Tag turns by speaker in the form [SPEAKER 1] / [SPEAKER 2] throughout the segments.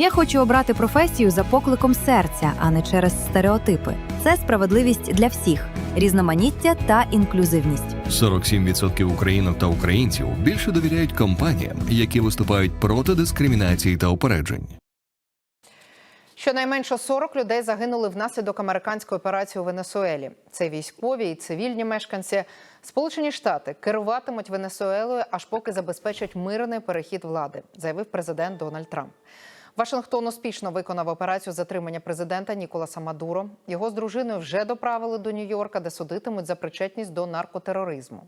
[SPEAKER 1] Я хочу обрати професію за покликом серця, а не через стереотипи. Це справедливість для всіх, різноманіття та інклюзивність.
[SPEAKER 2] 47% українок та українців більше довіряють компаніям, які виступають проти дискримінації та упереджень.
[SPEAKER 3] Щонайменше 40 людей загинули внаслідок американської операції у Венесуелі. Це військові і цивільні мешканці. Сполучені Штати керуватимуть Венесуелою, аж поки забезпечать мирний перехід влади, заявив президент Дональд Трамп. Вашингтон успішно виконав операцію затримання президента Ніколаса Мадуро. Його з дружиною вже доправили до Нью-Йорка, де судитимуть за причетність до наркотероризму.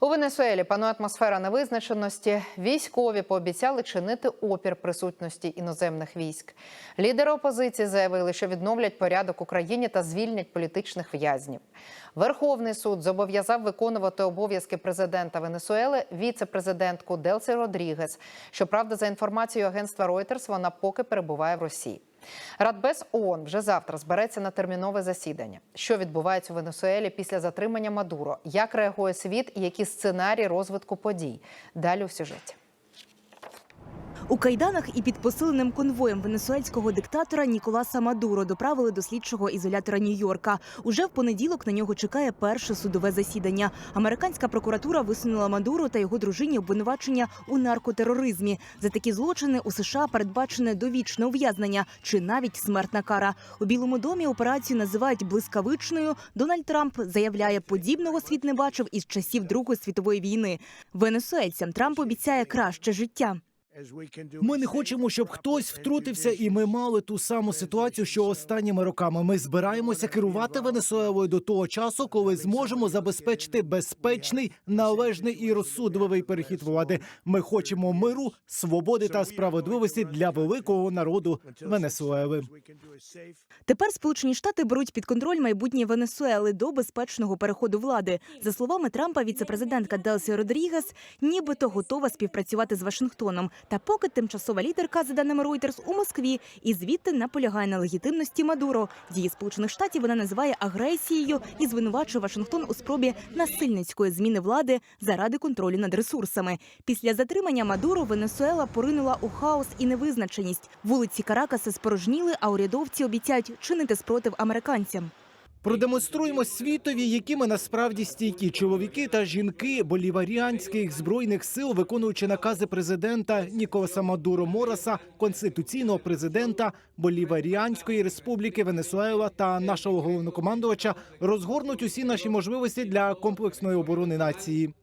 [SPEAKER 3] У Венесуелі панує атмосфера невизначеності. Військові пообіцяли чинити опір присутності іноземних військ. Лідери опозиції заявили, що відновлять порядок у країні та звільнять політичних в'язнів. Верховний суд зобов'язав виконувати обов'язки президента Венесуели віце-президентку Делсі Родрігес. Щоправда, за інформацією агентства Reuters, вона поки перебуває в Росії. Радбез ООН вже завтра збереться на термінове засідання. Що відбувається у Венесуелі після затримання Мадуро? Як реагує світ і які сценарії розвитку подій? Далі у сюжеті.
[SPEAKER 4] У кайданах і під посиленим конвоєм венесуельського диктатора Ніколаса Мадуро доправили до слідчого ізолятора Нью-Йорка. Уже в понеділок на нього чекає перше судове засідання. Американська прокуратура висунула Мадуро та його дружині обвинувачення у наркотероризмі. За такі злочини у США передбачене довічне ув'язнення чи навіть смертна кара. У Білому домі операцію називають блискавичною. Дональд Трамп заявляє, подібного світ не бачив із часів Другої світової війни. Венесуельцям Трамп обіцяє краще життя.
[SPEAKER 5] Ми не хочемо, щоб хтось втрутився, і ми мали ту саму ситуацію, що останніми роками. Ми збираємося керувати Венесуелою до того часу, коли зможемо забезпечити безпечний, належний і розсудливий перехід влади. Ми хочемо миру, свободи та справедливості для великого народу Венесуели.
[SPEAKER 4] Тепер Сполучені Штати беруть під контроль майбутнє Венесуели до безпечного переходу влади. За словами Трампа, віцепрезидентка Делсі Родрігес нібито готова співпрацювати з Вашингтоном. Та поки тимчасова лідерка, за даними Reuters, у Москві, і звідти наполягає на легітимності Мадуро. Дії Сполучених Штатів вона називає агресією і звинувачує Вашингтон у спробі насильницької зміни влади заради контролю над ресурсами. Після затримання Мадуро Венесуела поринула у хаос і невизначеність. Вулиці Каракаса спорожніли, а урядовці обіцяють чинити спротив американцям.
[SPEAKER 5] Продемонструємо світові, які ми насправді стійкі чоловіки та жінки боліваріанських збройних сил, виконуючи накази президента Ніколаса Мадуро Мораса, конституційного президента Боліваріанської республіки Венесуела та нашого головнокомандувача, розгорнуть усі наші можливості для комплексної оборони нації.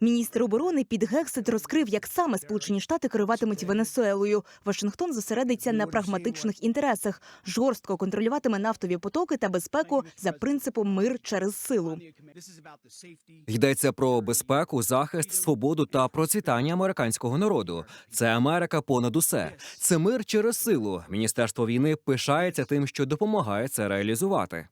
[SPEAKER 4] Міністр оборони Піт Гексет розкрив, як саме Сполучені Штати керуватимуть Венесуелою. Вашингтон зосередиться на прагматичних інтересах, жорстко контролюватиме нафтові потоки та безпеку за принципом мир через силу.
[SPEAKER 6] Йдеться про безпеку, захист, свободу та процвітання американського народу. Це Америка понад усе. Це мир через силу. Міністерство війни пишається тим, що допомагає це реалізувати.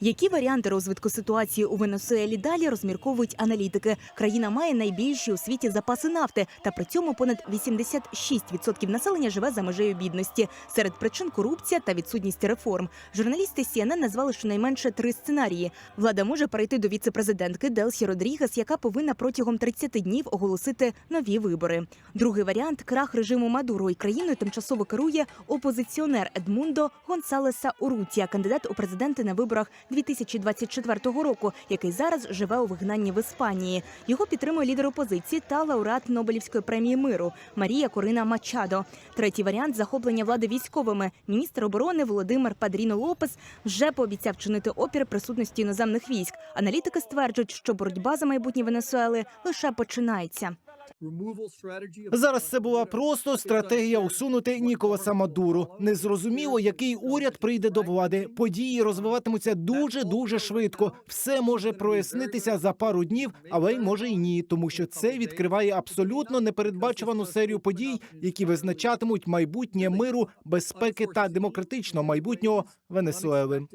[SPEAKER 4] Які варіанти розвитку ситуації у Венесуелі далі розмірковують аналітики? Країна має найбільші у світі запаси нафти, та при цьому понад 86% населення живе за межею бідності. Серед причин корупція та відсутність реформ. Журналісти CNN назвали щонайменше три сценарії. Влада може перейти до віцепрезидентки Делсі Родрігес, яка повинна протягом 30 днів оголосити нові вибори. Другий варіант крах режиму Мадуро і країною тимчасово керує опозиціонер Едмундо Гонсалеса Урутія, кандидат у президенти на виборах 2024 року, який зараз живе у вигнанні в Іспанії. Його підтримує лідер опозиції та лауреат Нобелівської премії миру Марія Корина Мачадо. Третій варіант захоплення влади військовими. Міністр оборони Володимир Падріно Лопес вже пообіцяв чинити опір присутності іноземних військ. Аналітики стверджують, що боротьба за майбутнє Венесуели лише починається.
[SPEAKER 5] Зараз це була просто стратегія усунути Ніколаса Мадуру. Незрозуміло, який уряд прийде до влади. Події розвиватимуться дуже дуже швидко. Все може прояснитися за пару днів, але й може й ні, тому що це відкриває абсолютно непередбачувану серію подій, які визначатимуть майбутнє миру, безпеки та демократичного майбутнього Венесуели.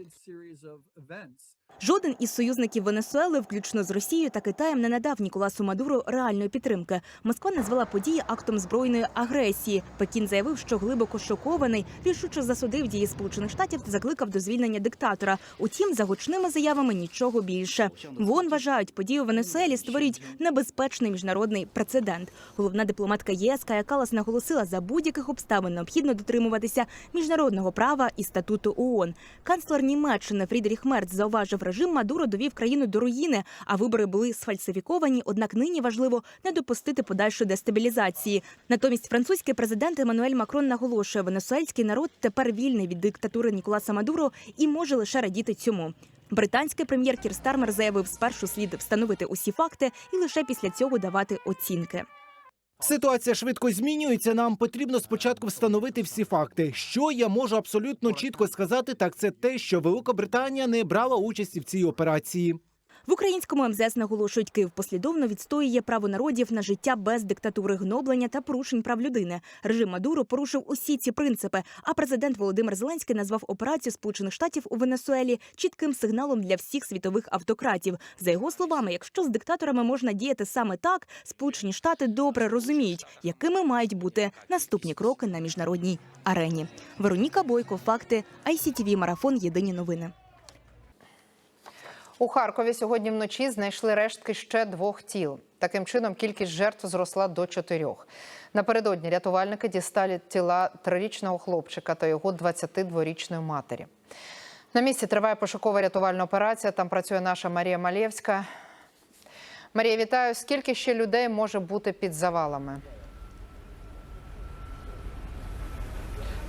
[SPEAKER 4] Жоден із союзників Венесуели, включно з Росією та Китаєм, не надав Ніколасу Мадуру реальної підтримки. Москва назвала події актом збройної агресії. Пекін заявив, що глибоко шокований, рішуче засудив дії Сполучених Штатів та закликав до звільнення диктатора. Утім, за гучними заявами нічого більше. ВОН вважають, події у Венесуелі створюють небезпечний міжнародний прецедент. Головна дипломатка ЄС Кая Калас наголосила, за будь-яких обставин необхідно дотримуватися міжнародного права і статуту ООН. Канцлер Німеччини Фрідріх Мерц зауважив, режим Мадуро довів країну до руїни, а вибори були сфальсифіковані. Однак нині важливо не допустити подальшої дестабілізації. Натомість французький президент Еммануель Макрон наголошує, венесуельський народ тепер вільний від диктатури Ніколаса Мадуро і може лише радіти цьому. Британський прем'єр Кір Стармер заявив, спершу слід встановити усі факти і лише після цього давати оцінки.
[SPEAKER 5] Ситуація швидко змінюється. Нам потрібно спочатку встановити всі факти. Що я можу абсолютно чітко сказати, так це те, що Велика Британія не брала участі в цій операції.
[SPEAKER 4] В українському МЗС наголошують, Київ послідовно відстоює право народів на життя без диктатури, гноблення та порушень прав людини. Режим Мадуро порушив усі ці принципи. А президент Володимир Зеленський назвав операцію Сполучених Штатів у Венесуелі чітким сигналом для всіх світових автократів. За його словами, якщо з диктаторами можна діяти саме так, Сполучені Штати добре розуміють, якими мають бути наступні кроки на міжнародній арені. Вероніка Бойко, факти ICTV, марафон. Єдині новини.
[SPEAKER 3] У Харкові сьогодні вночі знайшли рештки ще двох тіл. Таким чином, кількість жертв зросла до чотирьох. Напередодні рятувальники дістали тіла трирічного хлопчика та його 22-річної матері. На місці триває пошукова рятувальна операція. Там працює наша Марія Малєвська. Марія, вітаю. Скільки ще людей може бути під завалами?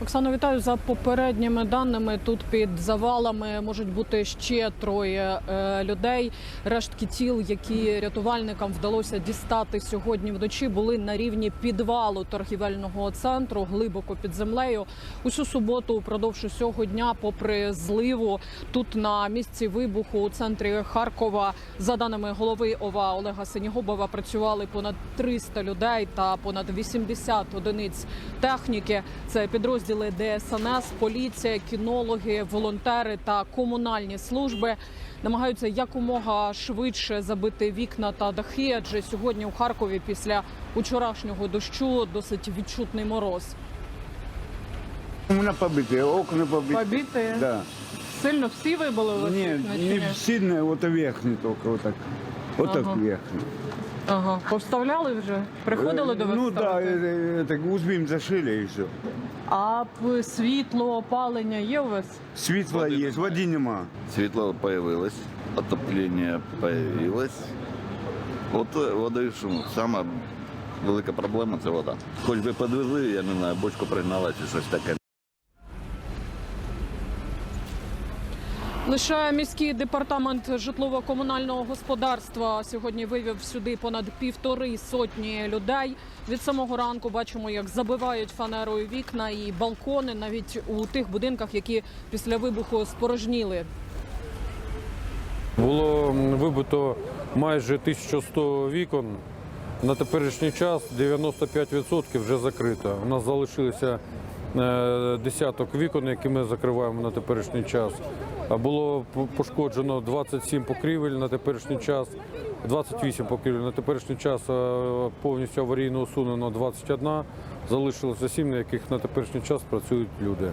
[SPEAKER 7] Оксано, вітаю за попередніми даними. Тут під завалами можуть бути ще троє е, людей. Рештки тіл, які рятувальникам вдалося дістати сьогодні вночі, були на рівні підвалу торгівельного центру глибоко під землею. Усю суботу, упродовж усього дня, попри зливу, тут на місці вибуху у центрі Харкова, за даними голови ОВА Олега Синігубова, працювали понад 300 людей та понад 80 одиниць техніки. Це підрозділи ДСНС, поліція, кінологи, волонтери та комунальні служби. Намагаються якомога швидше забити вікна та дахи, адже сьогодні у Харкові після учорашнього дощу досить відчутний мороз.
[SPEAKER 8] У мене побиті, окна побиті.
[SPEAKER 7] Побіти
[SPEAKER 8] Да.
[SPEAKER 7] сильно всі вибили
[SPEAKER 8] Ні, не сильно, вот верхний тільки, вот так. Вот так
[SPEAKER 7] Ага.
[SPEAKER 8] верхний.
[SPEAKER 7] Ага, повставляли вже? Приходили до вас?
[SPEAKER 8] Ну да,
[SPEAKER 7] ставити?
[SPEAKER 8] э, так узбим зашили і все.
[SPEAKER 7] А п- світло, опалення є у вас?
[SPEAKER 8] Світла є, води нема.
[SPEAKER 9] Светло появилось, отопление появилось. От е, води шум. Сама велика проблема це вода. Хоч би підвезли, я не знаю, бочку пригнала чи щось таке.
[SPEAKER 7] Лише міський департамент житлово-комунального господарства сьогодні вивів сюди понад півтори сотні людей. Від самого ранку бачимо, як забивають фанерою вікна і балкони, навіть у тих будинках, які після вибуху спорожніли.
[SPEAKER 10] Було вибито майже 1100 вікон. На теперішній час 95% вже закрито. У нас залишилося е, десяток вікон, які ми закриваємо на теперішній час. Було пошкоджено 27 покрівель на теперішній час, 28 покрівель. На теперішній час е, повністю аварійно усунено 21. Залишилося 7, на яких на теперішній час працюють люди.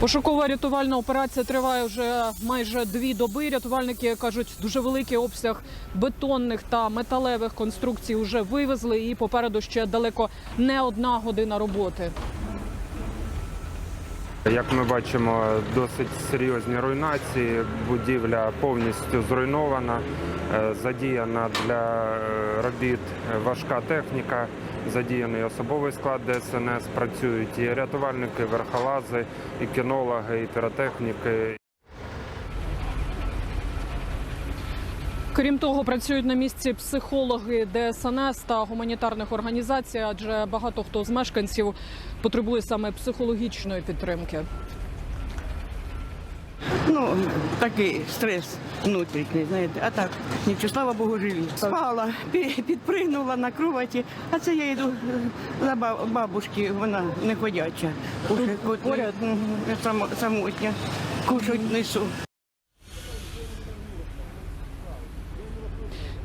[SPEAKER 7] Пошукова рятувальна операція триває вже майже дві доби. Рятувальники кажуть, дуже великий обсяг бетонних та металевих конструкцій вже вивезли, і попереду ще далеко не одна година роботи.
[SPEAKER 11] Як ми бачимо, досить серйозні руйнації. Будівля повністю зруйнована, е, задіяна для е, робіт важка техніка, задіяний особовий склад ДСНС. Працюють і рятувальники, верхолази, і кінологи, і піротехніки.
[SPEAKER 7] Крім того, працюють на місці психологи ДСНС та гуманітарних організацій, адже багато хто з мешканців потребує саме психологічної підтримки.
[SPEAKER 12] Ну, такий стрес внутрішній, знаєте. А так, нічого, слава Богу, живі. Спала, пі- підпригнула на кроваті, а це я йду за бабушки, вона не ходяча. От,
[SPEAKER 7] поряд?
[SPEAKER 12] Самотня. Кушать несу.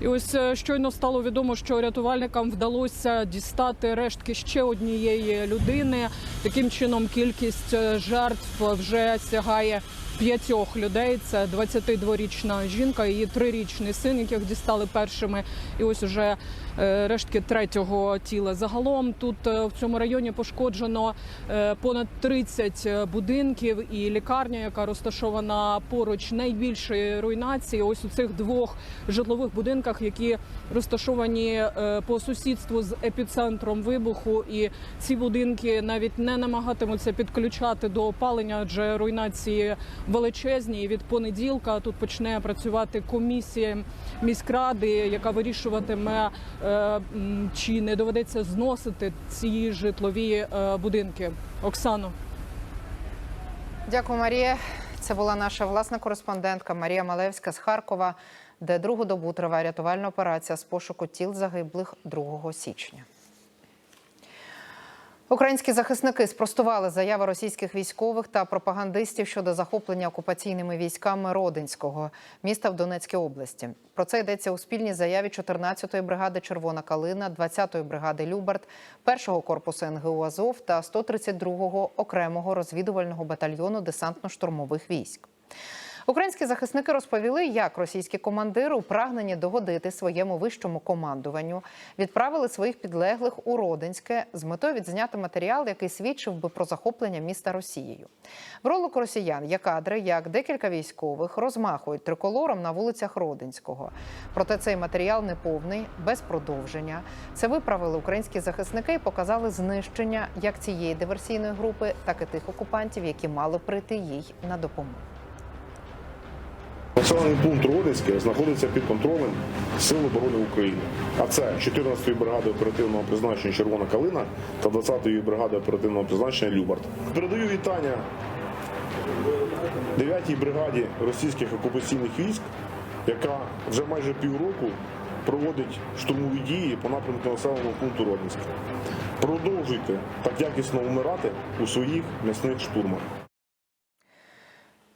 [SPEAKER 7] І ось е, щойно стало відомо, що рятувальникам вдалося дістати рештки ще однієї людини. Таким чином, кількість е, жертв вже сягає п'ятьох людей. Це 22-річна жінка, і трирічний син, яких дістали першими. І ось уже е, рештки третього тіла. Загалом тут е, в цьому районі пошкоджено е, понад 30 будинків і лікарня, яка розташована поруч найбільшої руйнації. Ось у цих двох житлових будинках, які розташовані по сусідству з епіцентром вибуху. І ці будинки навіть не намагатимуться підключати до опалення, адже руйнації величезні. І від понеділка тут почне працювати комісія міськради, яка вирішуватиме, е, чи не доведеться зносити ці житлові е, будинки. Оксано.
[SPEAKER 3] Дякую, Марія. Це була наша власна кореспондентка Марія Малевська з Харкова, де другу добу триває рятувальна операція з пошуку тіл загиблих 2 січня. Українські захисники спростували заяви російських військових та пропагандистів щодо захоплення окупаційними військами Родинського міста в Донецькій області. Про це йдеться у спільній заяві 14-ї бригади Червона Калина, 20-ї бригади Любард, 1-го корпусу НГУ Азов та 132-го окремого розвідувального батальйону десантно-штурмових військ. Українські захисники розповіли, як російські командири у прагненні догодити своєму вищому командуванню відправили своїх підлеглих у Родинське з метою відзняти матеріал, який свідчив би про захоплення міста Росією. В ролику росіян є кадри, як декілька військових розмахують триколором на вулицях Родинського. Проте цей матеріал неповний, без продовження. Це виправили українські захисники і показали знищення як цієї диверсійної групи, так і тих окупантів, які мали прийти їй на допомогу.
[SPEAKER 13] Населений пункт Родинське знаходиться під контролем Сил оборони України. А це 14-ї бригади оперативного призначення Червона Калина та 20-ї бригади оперативного призначення Любард. Передаю вітання 9-й бригаді російських окупаційних військ, яка вже майже півроку проводить штурмові дії по напрямку населеного пункту Родинське. Продовжуйте так якісно вмирати у своїх м'ясних штурмах.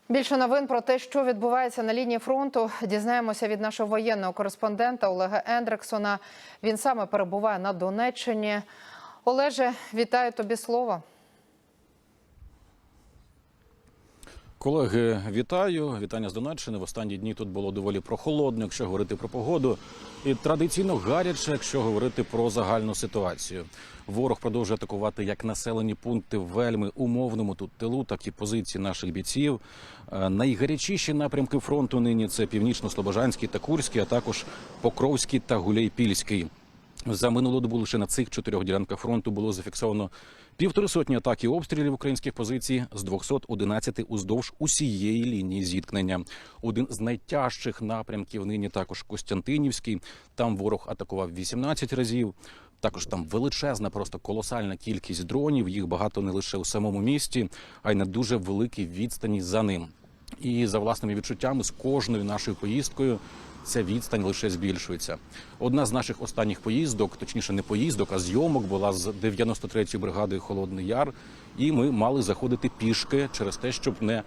[SPEAKER 3] Більше новин про те, що відбувається на лінії фронту, дізнаємося від нашого воєнного кореспондента Олега Ендрексона. Він саме перебуває на Донеччині. Олеже, вітаю тобі слово.
[SPEAKER 14] Колеги, вітаю! Вітання з Донеччини. В останні дні тут було доволі прохолодно, якщо говорити про погоду, і традиційно гаряче, якщо говорити про загальну ситуацію. Ворог продовжує атакувати як населені пункти в вельми умовному тут тилу, так і позиції наших бійців. Е, Найгарячіші напрямки фронту нині це північно-слобожанський та Курський, а також Покровський та Гуляйпільський. За минулу добу лише на цих чотирьох ділянках фронту було зафіксовано півтори сотні атак і обстрілів українських позицій з 211 уздовж усієї лінії зіткнення. Один з найтяжчих напрямків нині також Костянтинівський. Там ворог атакував 18 разів. Також там величезна, просто колосальна кількість дронів. Їх багато не лише у самому місті, а й на дуже великій відстані за ним. І за власними відчуттями з кожною нашою поїздкою ця відстань лише збільшується. Одна з наших останніх поїздок, точніше, не поїздок, а зйомок була з 93-ї бригадою Холодний Яр, і ми мали заходити пішки через те, щоб не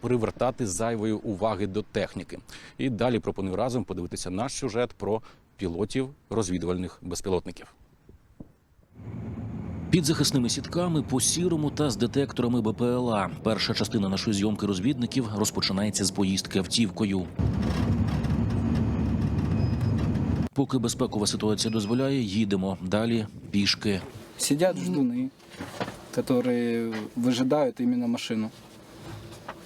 [SPEAKER 14] привертати зайвої уваги до техніки. І далі пропоную разом подивитися наш сюжет про пілотів розвідувальних безпілотників.
[SPEAKER 15] Під захисними сітками по сірому та з детекторами БПЛА. Перша частина нашої зйомки розвідників розпочинається з поїздки автівкою. Поки безпекова ситуація дозволяє, їдемо далі пішки.
[SPEAKER 16] Сидят ждуны, которые выжидают именно машину.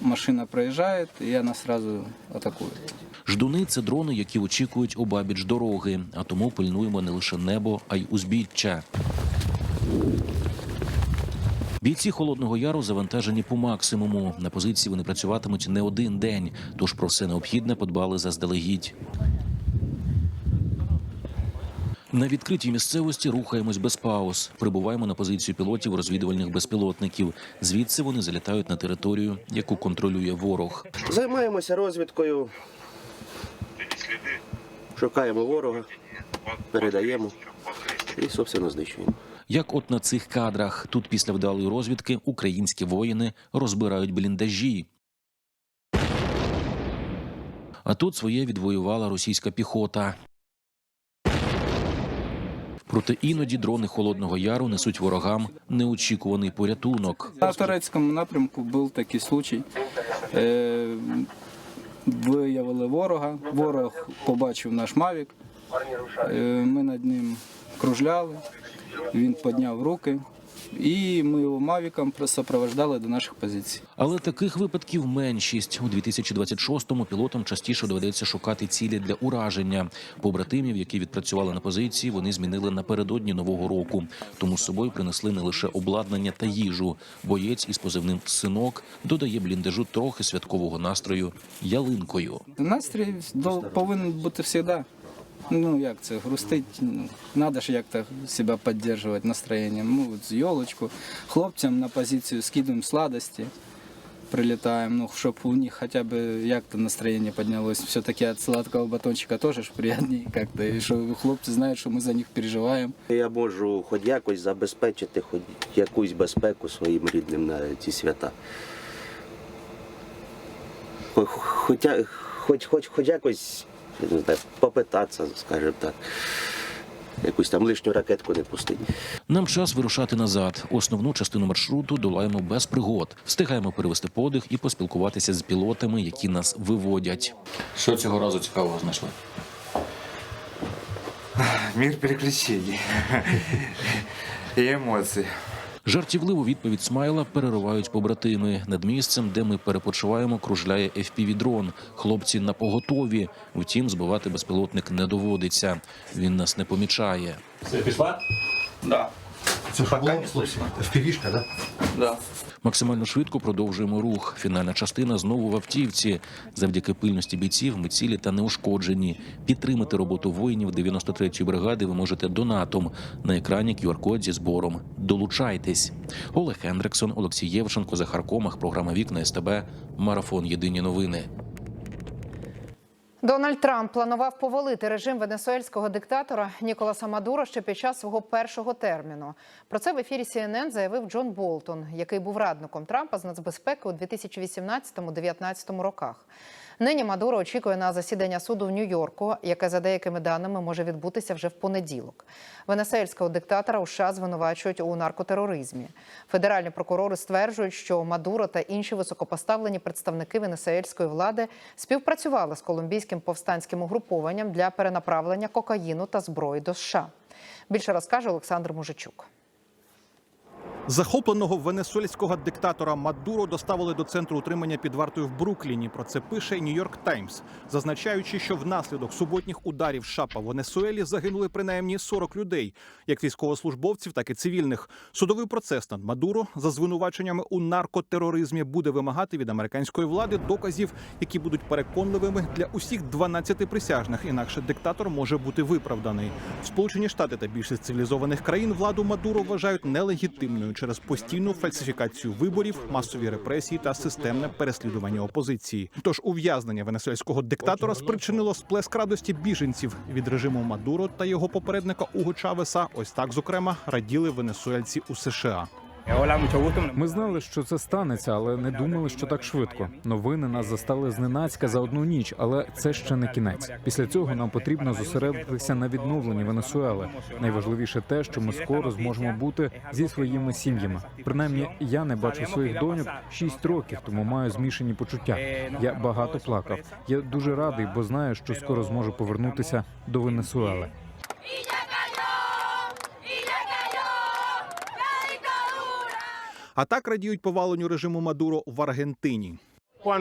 [SPEAKER 16] Машина проезжает, и она сразу атакует.
[SPEAKER 15] Ждуни це дрони, які очікують обабіч дороги, а тому пильнуємо не лише небо, а й узбіччя. Бійці Холодного Яру завантажені по максимуму. На позиції вони працюватимуть не один день, тож про все необхідне подбали заздалегідь. На відкритій місцевості рухаємось без пауз. Прибуваємо на позицію пілотів розвідувальних безпілотників. Звідси вони залітають на територію, яку контролює ворог.
[SPEAKER 17] Займаємося розвідкою. Шукаємо ворога, передаємо і, собственно, знищуємо.
[SPEAKER 15] Як от на цих кадрах, тут після вдалої розвідки українські воїни розбирають бліндажі. А тут своє відвоювала російська піхота. Проте іноді дрони Холодного Яру несуть ворогам неочікуваний порятунок.
[SPEAKER 16] На турецькому напрямку був такий случай. Е, виявили ворога. Ворог побачив наш мавік. Е, ми над ним кружляли. Він підняв руки, і ми його мавіком сопровождали до наших позицій.
[SPEAKER 15] Але таких випадків меншість. У 2026-му пілотам частіше доведеться шукати цілі для ураження. Побратимів, які відпрацювали на позиції, вони змінили напередодні нового року. Тому з собою принесли не лише обладнання та їжу. Боєць із позивним синок додає бліндажу трохи святкового настрою ялинкою.
[SPEAKER 16] Настрій до- повинен бути завжди. Ну як це, грустить, ну, треба ж як-то себе підтримувати настроєнням. Ну, от з йолочку. Хлопцям на позицію скидуємо сладості, прилітаємо, ну, щоб у них хоча б як-то настроєння піднялось. Все-таки від сладкого батончика теж ж приємніше, як-то, і що хлопці знають, що ми за них переживаємо.
[SPEAKER 17] Я можу хоч якось забезпечити хоч якусь безпеку своїм рідним на ці свята. Хоча, хоч, хоч, хоч якось не знаю, попитатися, скажімо так. Якусь там лишню ракетку не пустить.
[SPEAKER 15] Нам час вирушати назад. Основну частину маршруту долаємо без пригод. Встигаємо перевести подих і поспілкуватися з пілотами, які нас виводять. Що цього разу цікавого знайшли?
[SPEAKER 18] Мир переключений и эмоций.
[SPEAKER 15] Жартівливу відповідь Смайла переривають побратими. Над місцем, де ми перепочиваємо, кружляє FPV-дрон. Хлопці на поготові. Втім, збивати безпілотник не доводиться. Він нас не помічає.
[SPEAKER 18] Все, пішла? Да. Це впівішка, да? Да.
[SPEAKER 15] Максимально швидко продовжуємо рух. Фінальна частина знову в автівці. Завдяки пильності бійців ми цілі та неушкоджені. Підтримати роботу воїнів 93-ї бригади ви можете донатом. На екрані QR-код зі збором. Долучайтесь. Олег Хендриксон, Олексій Євченко, Захар Комах, програма Вікна СТБ, Марафон Єдині новини.
[SPEAKER 3] Дональд Трамп планував повалити режим венесуельського диктатора Ніколаса Мадуро ще під час свого першого терміну. Про це в ефірі CNN заявив Джон Болтон, який був радником Трампа з нацбезпеки у 2018-2019 роках. Нині Мадуро очікує на засідання суду в Нью-Йорку, яке за деякими даними може відбутися вже в понеділок. Венесуельського диктатора у США звинувачують у наркотероризмі. Федеральні прокурори стверджують, що Мадуро та інші високопоставлені представники венесуельської влади співпрацювали з колумбійським повстанським угрупованням для перенаправлення кокаїну та зброї до США. Більше розкаже Олександр Мужичук.
[SPEAKER 19] Захопленого венесуельського диктатора Мадуро доставили до центру утримання під вартою в Брукліні. Про це пише Нью-Йорк Таймс, зазначаючи, що внаслідок суботніх ударів США по Венесуелі загинули принаймні 40 людей, як військовослужбовців, так і цивільних. Судовий процес над Мадуро за звинуваченнями у наркотероризмі буде вимагати від американської влади доказів, які будуть переконливими для усіх 12 присяжних. Інакше диктатор може бути виправданий. Сполучені Штати та більшість цивілізованих країн владу Мадуро вважають нелегітимною через постійну фальсифікацію виборів, масові репресії та системне переслідування опозиції. Тож ув'язнення венесуельського диктатора спричинило сплеск радості біженців від режиму Мадуро та його попередника Уго Чавеса. Ось так, зокрема, раділи венесуельці у США.
[SPEAKER 20] Ми знали, що це станеться, але не думали, що так швидко. Новини нас застали зненацька за одну ніч, але це ще не кінець. Після цього нам потрібно зосередитися на відновленні Венесуели. Найважливіше те, що ми скоро зможемо бути зі своїми сім'ями. Принаймні, я не бачу своїх доньок шість років, тому маю змішані почуття. Я багато плакав. Я дуже радий, бо знаю, що скоро зможу повернутися до Венесуели.
[SPEAKER 19] А так радіють поваленню режиму Мадуро в Аргентині.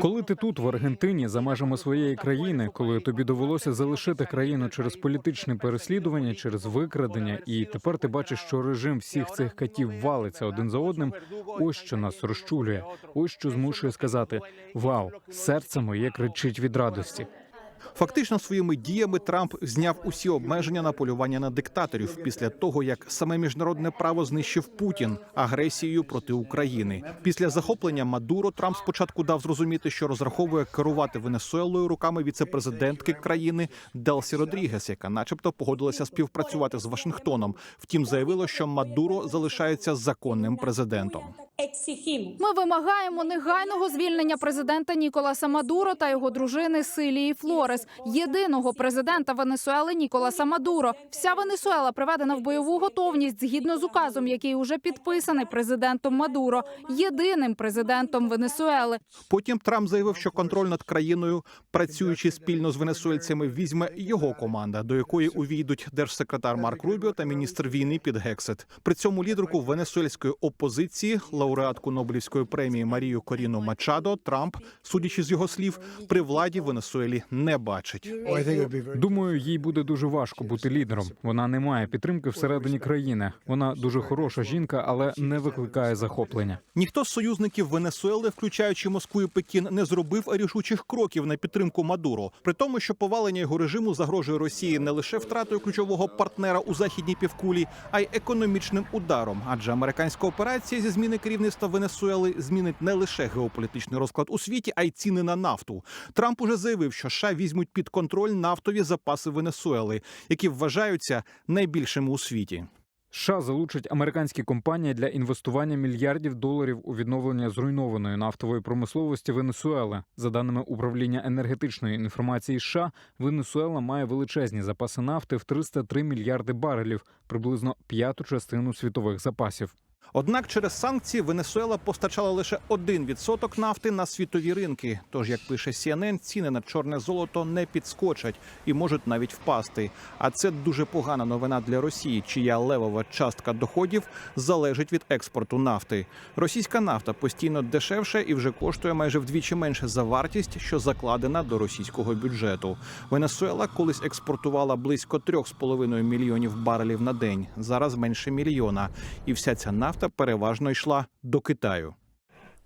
[SPEAKER 20] Коли ти тут, в Аргентині, за межами своєї країни, коли тобі довелося залишити країну через політичне переслідування, через викрадення, і тепер ти бачиш, що режим всіх цих катів валиться один за одним. Ось що нас розчулює, ось що змушує сказати: Вау, серце моє кричить від радості.
[SPEAKER 19] Фактично, своїми діями Трамп зняв усі обмеження на полювання на диктаторів після того, як саме міжнародне право знищив Путін агресією проти України. Після захоплення Мадуро Трамп спочатку дав зрозуміти, що розраховує керувати Венесуелою руками віцепрезидентки країни Делсі Родрігес, яка, начебто, погодилася співпрацювати з Вашингтоном. Втім, заявило, що Мадуро залишається законним президентом.
[SPEAKER 21] Ми вимагаємо негайного звільнення президента Ніколаса Мадуро та його дружини Силії Флорес, єдиного президента Венесуели Ніколаса Мадуро. Вся Венесуела приведена в бойову готовність згідно з указом, який уже підписаний президентом Мадуро, єдиним президентом Венесуели.
[SPEAKER 19] Потім Трамп заявив, що контроль над країною, працюючи спільно з венесуельцями, візьме його команда, до якої увійдуть держсекретар Марк Рубіо та міністр війни Під Гексет. При цьому лідерку венесуельської опозиції, лауреатку Нобелівської премії Марію Коріну Мачадо, Трамп, судячи з його слів, при владі в Венесуелі не бачить.
[SPEAKER 20] Думаю, їй буде дуже важко бути лідером. Вона не має підтримки всередині країни. Вона дуже хороша жінка, але не викликає захоплення.
[SPEAKER 19] Ніхто з союзників Венесуели, включаючи Москву і Пекін, не зробив рішучих кроків на підтримку Мадуро. При тому, що повалення його режиму загрожує Росії не лише втратою ключового партнера у західній півкулі, а й економічним ударом. Адже американська операція зі зміни керівництва Венесуели змінить не лише геополітичний розклад у світі, а й ціни на нафту. Трамп уже заявив, що США візьмуть під контроль нафтові запаси Венесуели, які вважаються найбільшими у світі.
[SPEAKER 20] США залучать американські компанії для інвестування мільярдів доларів у відновлення зруйнованої нафтової промисловості Венесуели. За даними управління енергетичної інформації, США Венесуела має величезні запаси нафти в 303 мільярди барелів, приблизно п'яту частину світових запасів.
[SPEAKER 19] Однак через санкції Венесуела постачала лише 1% нафти на світові ринки. Тож, як пише CNN, ціни на чорне золото не підскочать і можуть навіть впасти. А це дуже погана новина для Росії, чия левова частка доходів залежить від експорту нафти. Російська нафта постійно дешевше і вже коштує майже вдвічі менше за вартість, що закладена до російського бюджету. Венесуела колись експортувала близько 3,5 мільйонів барелів на день. Зараз менше мільйона, і вся ця нафта переважно йшла до Китаю.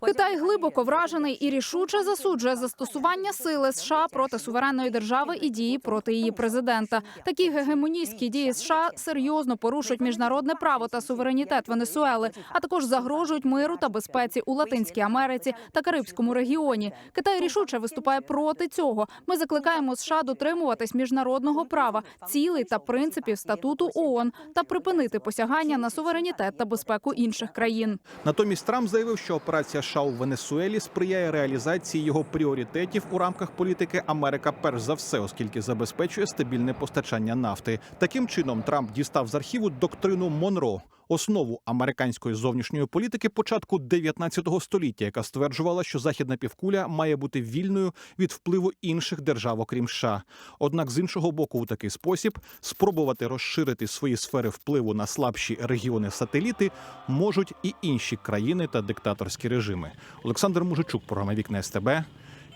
[SPEAKER 21] Китай глибоко вражений і рішуче засуджує застосування сили США проти суверенної держави і дії проти її президента. Такі гегемоністські дії США серйозно порушують міжнародне право та суверенітет Венесуели, а також загрожують миру та безпеці у Латинській Америці та Карибському регіоні. Китай рішуче виступає проти цього. Ми закликаємо США дотримуватись міжнародного права, цілей та принципів статуту ООН та припинити посягання на суверенітет та безпеку інших країн.
[SPEAKER 19] Натомість Трамп заявив, що операція США у Венесуелі сприяє реалізації його пріоритетів у рамках політики Америка перш за все, оскільки забезпечує стабільне постачання нафти. Таким чином Трамп дістав з архіву доктрину Монро. Основу американської зовнішньої політики початку 19 століття, яка стверджувала, що західна півкуля має бути вільною від впливу інших держав, окрім США. Однак з іншого боку, у такий спосіб спробувати розширити свої сфери впливу на слабші регіони сателіти можуть і інші країни та диктаторські режими. Олександр Мужичук, програма Вікне СТБ.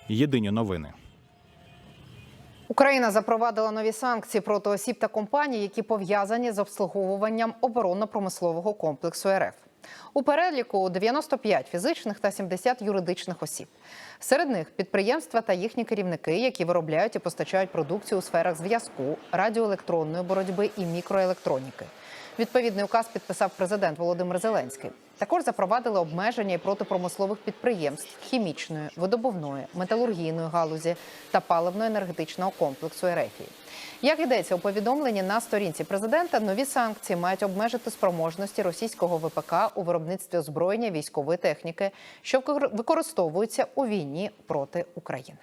[SPEAKER 19] Єдині новини.
[SPEAKER 3] Україна запровадила нові санкції проти осіб та компаній, які пов'язані з обслуговуванням оборонно-промислового комплексу РФ. У переліку 95 фізичних та 70 юридичних осіб. Серед них підприємства та їхні керівники, які виробляють і постачають продукцію у сферах зв'язку, радіоелектронної боротьби і мікроелектроніки. Відповідний указ підписав президент Володимир Зеленський. Також запровадили обмеження і проти промислових підприємств хімічної, видобувної, металургійної галузі та паливно-енергетичного комплексу РФ. Як йдеться у повідомленні на сторінці президента, нові санкції мають обмежити спроможності російського ВПК у виробництві озброєння військової техніки, що використовується у війні проти України.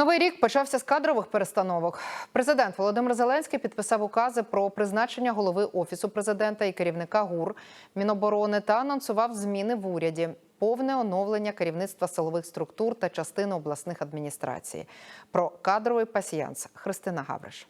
[SPEAKER 3] Новий рік почався з кадрових перестановок. Президент Володимир Зеленський підписав укази про призначення голови офісу президента і керівника ГУР Міноборони та анонсував зміни в уряді, повне оновлення керівництва силових структур та частини обласних адміністрацій. Про кадровий пасіянс Христина Гавриш.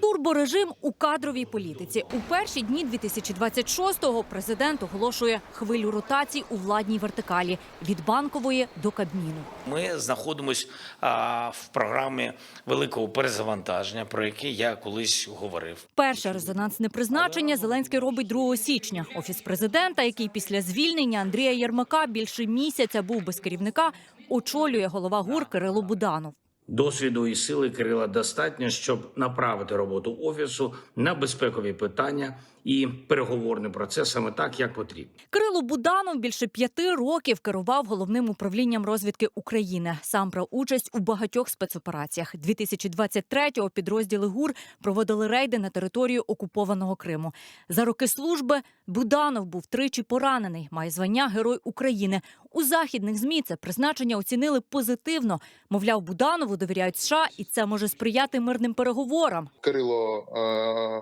[SPEAKER 22] Турборежим у кадровій політиці. У перші дні 2026-го президент оголошує хвилю ротацій у владній вертикалі від банкової до кабміну.
[SPEAKER 23] Ми знаходимося а, в програмі великого перезавантаження, про яке я колись говорив.
[SPEAKER 22] Перше резонансне призначення Зеленський робить 2 січня. Офіс президента, який після звільнення Андрія Єрмака більше місяця був без керівника, очолює голова ГУР Кирило Буданов.
[SPEAKER 23] Досвіду і сили Кирила достатньо, щоб направити роботу офісу на безпекові питання і переговорний процес саме так, як потрібно.
[SPEAKER 22] Кирило Буданов більше п'яти років керував головним управлінням розвідки України. Сам брав участь у багатьох спецопераціях. 2023-го підрозділи ГУР проводили рейди на територію окупованого Криму. За роки служби Буданов був тричі поранений. Має звання Герой України. У західних змі це призначення оцінили позитивно. Мовляв, Буданову довіряють США, і це може сприяти мирним переговорам.
[SPEAKER 24] Кирило е,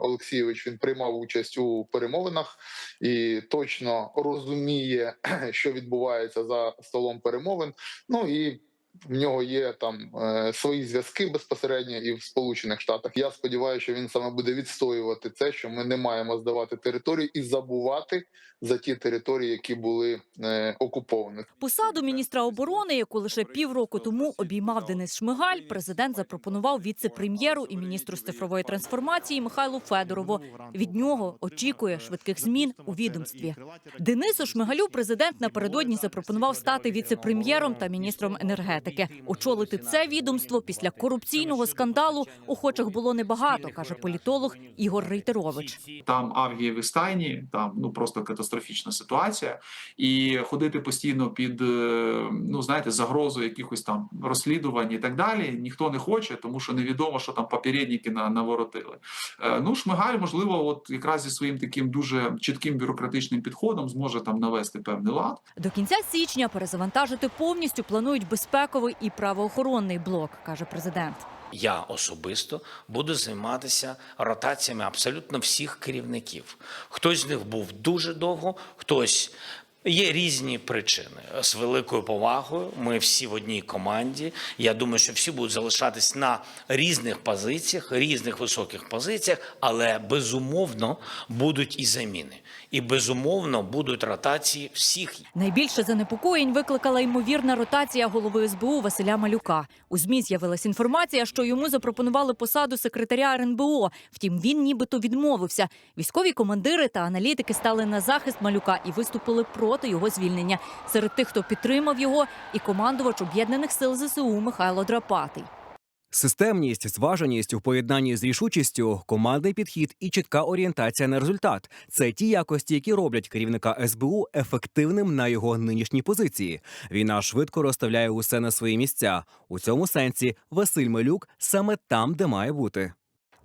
[SPEAKER 24] Олексійович він приймав участь у перемовинах і точно розуміє, що відбувається за столом перемовин. Ну і в нього є там е, свої зв'язки безпосередньо і в Сполучених Штатах. Я сподіваюся, що він саме буде відстоювати це, що ми не маємо здавати територію і забувати за ті території, які були е, окуповані.
[SPEAKER 22] Посаду міністра оборони, яку лише півроку тому обіймав Денис Шмигаль, президент запропонував віце-прем'єру і міністру з цифрової трансформації Михайлу Федорову. Від нього очікує швидких змін у відомстві. Денису Шмигалю президент напередодні запропонував стати віце-прем'єром та міністром енергетики. Очолити це відомство після корупційного скандалу охочих було небагато, каже політолог Ігор Рейтерович.
[SPEAKER 25] Там Авгієві стайні, там ну просто катастрофічна ситуація, і ходити постійно під е, ну знаєте загрозою якихось там розслідувань і так далі. Ніхто не хоче, тому що невідомо, що там попередники на наворотили. Е, Ну Шмигаль, можливо, от якраз зі своїм таким дуже чітким бюрократичним підходом зможе там навести певний лад.
[SPEAKER 22] До кінця січня перезавантажити повністю планують безпековий і правоохоронний блок, каже президент.
[SPEAKER 23] Я особисто буду займатися ротаціями абсолютно всіх керівників. Хтось з них був дуже довго, хтось. Є різні причини з великою повагою. Ми всі в одній команді. Я думаю, що всі будуть залишатись на різних позиціях, різних високих позиціях, але безумовно будуть і заміни, і безумовно будуть ротації всіх
[SPEAKER 22] Найбільше занепокоєнь викликала ймовірна ротація голови СБУ Василя Малюка. У змі з'явилась інформація, що йому запропонували посаду секретаря РНБО. Втім, він нібито відмовився. Військові командири та аналітики стали на захист Малюка і виступили проти його звільнення. Серед тих, хто підтримав його, і командувач об'єднаних сил ЗСУ Михайло Драпатий.
[SPEAKER 26] Системність, зваженість у поєднанні з рішучістю, командний підхід і чітка орієнтація на результат це ті якості, які роблять керівника СБУ ефективним на його нинішній позиції. Війна швидко розставляє усе на свої місця. У цьому сенсі Василь Малюк саме там, де має бути.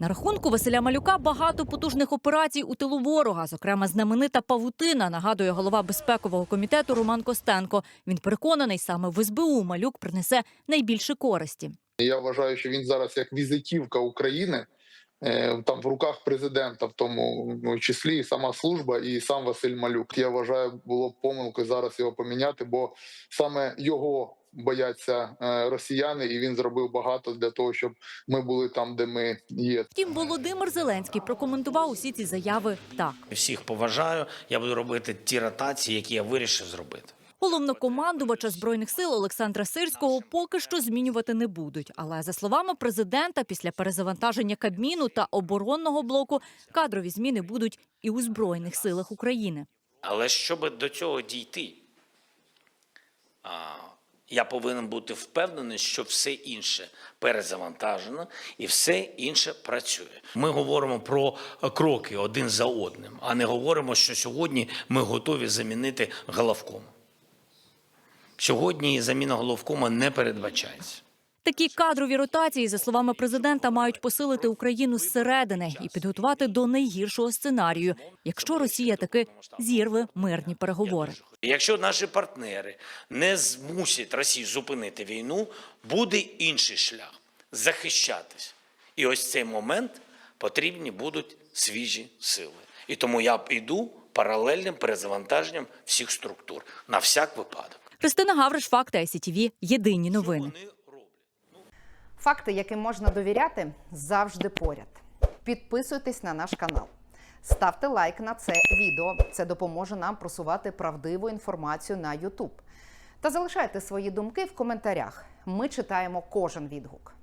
[SPEAKER 22] На рахунку Василя Малюка багато потужних операцій у тилу ворога, зокрема знаменита павутина, нагадує голова безпекового комітету Роман Костенко. Він переконаний, саме в СБУ Малюк принесе найбільше користі.
[SPEAKER 24] Я вважаю, що він зараз як візитівка України. е, Там в руках президента, в тому ну, числі і сама служба, і сам Василь Малюк. Я вважаю, було помилкою зараз його поміняти, бо саме його бояться е, росіяни, і він зробив багато для того, щоб ми були там, де ми є.
[SPEAKER 22] Втім, Володимир Зеленський прокоментував усі ці заяви так.
[SPEAKER 23] всіх поважаю. Я буду робити ті ротації, які я вирішив зробити.
[SPEAKER 22] Головнокомандувача збройних сил Олександра Сирського поки що змінювати не будуть. Але за словами президента, після перезавантаження Кабміну та оборонного блоку кадрові зміни будуть і у збройних силах України.
[SPEAKER 23] Але щоб до цього дійти, а, я повинен бути впевнений, що все інше перезавантажено і все інше працює. Ми говоримо про кроки один за одним, а не говоримо, що сьогодні ми готові замінити головком. Сьогодні заміна головкома не передбачається.
[SPEAKER 22] Такі кадрові ротації, за словами президента, мають посилити Україну зсередини і підготувати до найгіршого сценарію, якщо Росія таки зірве мирні переговори.
[SPEAKER 23] Якщо наші партнери не змусять Росію зупинити війну, буде інший шлях захищатись. І ось цей момент потрібні будуть свіжі сили. І тому я йду паралельним перезавантаженням всіх структур на всяк випадок.
[SPEAKER 22] Христина Гавриш, факти ICTV. Єдині новини.
[SPEAKER 3] Факти, яким можна довіряти, завжди поряд. Підписуйтесь на наш канал. Ставте лайк на це відео. Це допоможе нам просувати правдиву інформацію на YouTube. Та залишайте свої думки в коментарях. Ми читаємо кожен відгук.